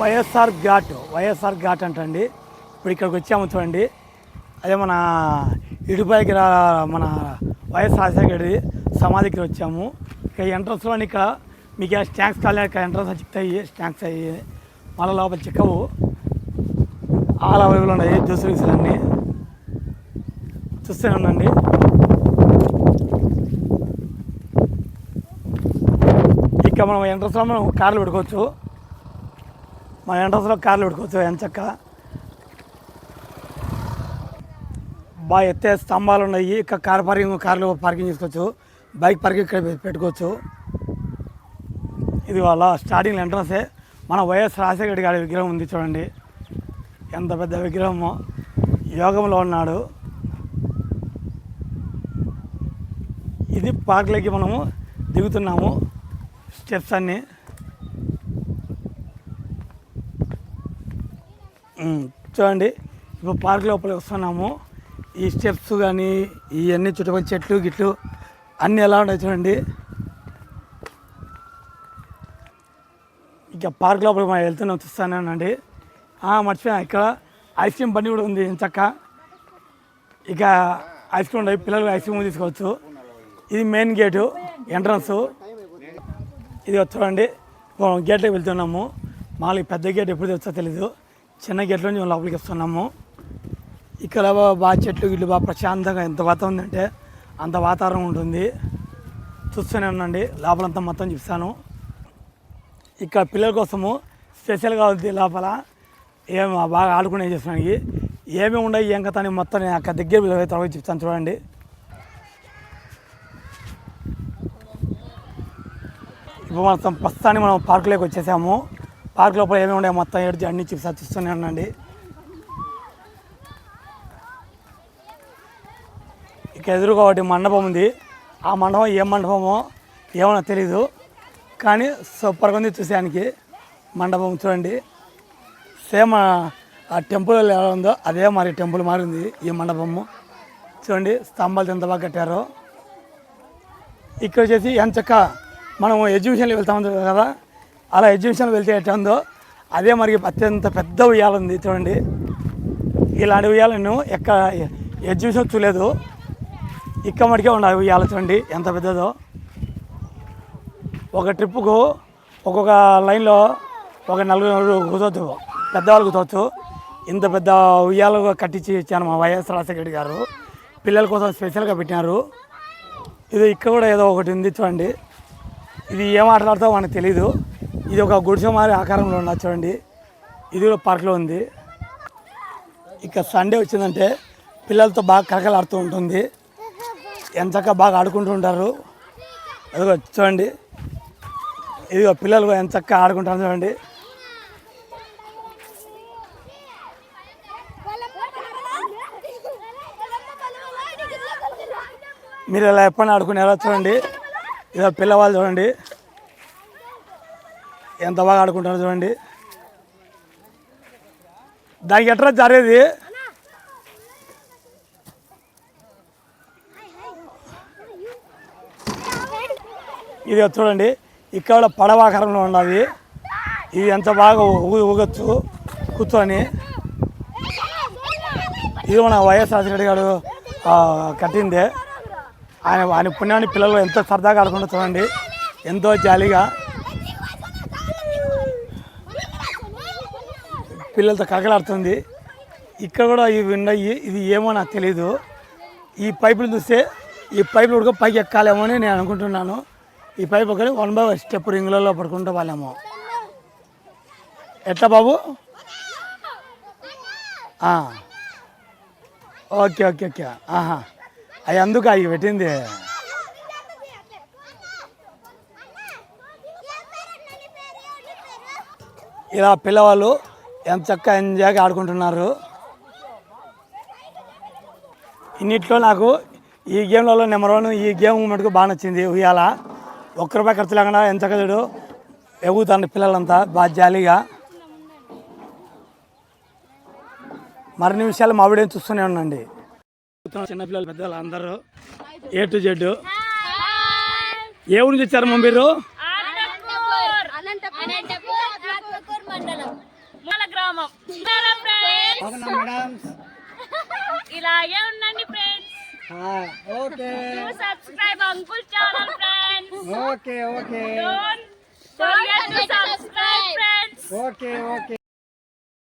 వైఎస్ఆర్ ఘాట్ వైఎస్ఆర్ ఘాట్ అంటండి. ఇప్పుడు ఇక్కడికి వచ్చాము చూడండి. అదే మన ఇటుపైకి మన వైఎస్ రాజశేఖరది సమాధికి వచ్చాము. ఇక ఎంట్రన్స్లో ఇక్కడ మీకు స్టాంక్స్ కాలేదు ఇక్కడ ఎంట్రన్స్ చిక్తాయి స్టాంక్స్ అయ్యి మళ్ళీ లోపల చిక్కవు. ఆల్ అవైలబుల్ ఉన్నాయి జ్యూస్ రిక్స్లు అన్నీ. చూస్తూనే ఉండండి. ఇక మనం ఎంట్రన్స్లో మనం కార్లు పెట్టుకోవచ్చు. మన ఎంట్రన్స్లో కార్లు పెట్టుకోవచ్చు ఎంచక్క బాగా ఎత్తే స్తంభాలు ఉన్నాయి. ఇక్కడ కార్ పార్కింగ్ కార్లు పార్కింగ్ చేసుకోవచ్చు. బైక్ పార్కింగ్ ఇక్కడ పెట్టుకోవచ్చు. ఇది వాళ్ళ స్టార్టింగ్ ఎంట్రన్సే. మన వైఎస్ రాజశేఖర గారి విగ్రహం ఉంది చూడండి. ఎంత పెద్ద విగ్రహమో. యోగంలో ఉన్నాడు. ఇది పార్క్లోకి మనము దిగుతున్నాము. స్టెప్స్ అన్నీ. చూడండి ఇప్పుడు పార్క్ లోపల వస్తున్నాము. ఈ స్టెప్స్ కానీ ఇవన్నీ చుట్టుపక్కల చెట్లు గిట్లు అన్నీ ఎలా ఉన్నాయి చూడండి. ఇక పార్క్ లోపల మనం వెళ్తున్నాం చూస్తానండి మర్చిపోయాను ఇక్కడ ఐస్ క్రీమ్ బండి కూడా ఉంది చక్క. ఇక ఐస్ క్రీమ్ ఉన్నాయి పిల్లలు ఐస్ క్రీమ్ తీసుకోవచ్చు. ఇది మెయిన్ గేటు ఎంట్రన్స్ ఇది చూడండి గేట్లోకి వెళ్తున్నాము. మాకు పెద్ద గేట్ ఎప్పుడు తెచ్చా తెలీదు. చిన్న గేట్లో నుంచి లోపలికి వస్తున్నాము. ఇక్కడ బా- బాగా చెట్లు ఇల్లు బాగా ప్రశాంతంగా ఎంత వాతావరణం ఉందంటే అంత వాతావరణం ఉంటుంది. చూస్తూనే ఉండండి. లోపలంతా మొత్తం చూపిస్తాను. ఇక్కడ పిల్లల కోసము స్పెషల్గా ఉంది లోపల. ఏం బాగా ఆడుకునే చేస్తున్నానికి. ఏమేమి ఉండవు ఏం కథ అని మొత్తం నేను అక్కడ దగ్గర తర్వాత చెప్తాను చూడండి. ఇప్పుడు మొత్తం ప్రస్తుతానికి మనం పార్కులోకి వచ్చేసాము. పార్క్ లోపల ఏమేమి ఉన్నాయి మొత్తం ఏడు అన్ని చూసి చూస్తూనే ఉండండి. ఇక ఎదురుగా ఒకటి మండపం ఉంది. ఆ మండపం ఏ మండపమో ఏమన్నా తెలీదు. కానీ సూపర్గా ఉంది చూసేదానికి. మండపం చూడండి. సేమ్ ఆ- టెంపుల్ ఎలా ఉందో అదే మరి టెంపుల్ మారింది ఈ మండపము. చూడండి స్తంభాలు ఎంత బాగా కట్టారో. ఇక్కడ వచ్చేసి ఎంచక్క మనం ఎగ్జిబిషన్లో వెళ్తాం కదా. అలా ఎగ్జిబిషన్ వెళ్తే ఎట్లా ఉందో అదే మరి అత్యంత పెద్ద ఉయ్యాల ఉంది చూడండి. ఇలాంటి ఉయ్యాలను ఎక్క ఎగ్జిబిషన్ చూడలేదు. ఇక్కడ మటుకే ఉండాలి ఉయ్యాల చూడండి ఎంత పెద్దదో. ఒక ట్రిప్పుకు ఒక్కొక్క లైన్లో ఒక నలుగురు నలుగురు కూర్చోవచ్చు పెద్దవాళ్ళు కూర్చోవచ్చు. ఇంత పెద్ద ఉయ్యాలు కట్టించి ఇచ్చాను మా వైఎస్ రాజశేఖర్ గారు. పిల్లల కోసం స్పెషల్గా పెట్టినారు. ఇది ఇక్కడ కూడా ఏదో ఒకటి ఉంది చూడండి. ఇది ఏం ఆటలాడుతో మనకు తెలీదు. ఇది ఒక గుడిసె మారి ఆకారంలో ఉన్నది చూడండి. ఇది కూడా పార్క్లో ఉంది. ఇక సండే వచ్చిందంటే పిల్లలతో బాగా కలకలాడుతూ ఉంటుంది. ఎంచక్క బాగా ఆడుకుంటూ ఉంటారు. అదిగో చూడండి. ఇదిగో పిల్లలు ఎంత చక్కగా ఆడుకుంటారు చూడండి. మీరు ఇలా ఎప్పుడైనా ఆడుకునేలా చూడండి. ఇదో పిల్లవాళ్ళు చూడండి. ఎంత బాగా ఆడుకుంటారో చూడండి. దానికి ఎట్లా జరిగేది ఇది చూడండి. ఇక్కడ పడవాకారంలో ఉన్నది ఇది ఎంత బాగా ఊగొచ్చు. కూర్చొని. ఇది మన వైఎస్ రాజశేఖర గారు కట్టిందే. ఆయన ఆయన పుణ్యాన్ని పిల్లలు ఎంతో సరదాగా ఆడుకుంటూ చూడండి. ఎంతో జాలీగా. పిల్లలతో కలకలాడుతుంది. ఇక్కడ కూడా ఇవి ఉన్నాయి. ఇది ఏమో నాకు తెలియదు ఈ పైపులు చూస్తే ఈ పైపులు కూడా పైకి ఎక్కాలేమో అని నేను అనుకుంటున్నాను. ఈ పైపు ఒకటి వన్ బై స్టెప్ రింగులలో పడుకుంటూ వాళ్ళేమో. ఎట్లా బాబు? Okay okay okay. ఆహా. అవి అందుకు అవి పెట్టింది. ఇలా పిల్లవాళ్ళు ఎంత చక్కగా ఎంజాయ్గా ఆడుకుంటున్నారు. ఇన్నిట్లో నాకు ఈ గేమ్లలో నెంబర్ వన్ ఈ గేమ్ మటుకు బాగా నచ్చింది ఉయ్యాల. ఒక్క రూపాయి ఖర్చు లేకుండా ఎంత చక్కగా ఎగుగుతారు పిల్లలంతా బాగా జాలీగా. మరిన్ని విషయాలు మా వీడియో చూస్తూనే ఉండండి. చిన్నపిల్లలు పెద్దవాళ్ళు అందరూ ఏ టు జెడ్ ఏ ఊరి నుంచి వచ్చారు మా మీరు? అవునా మేడం? ఇలాగే ఉండండి friends okay. Subscribe uncle channel friends okay okay. Subscribe friends okay okay.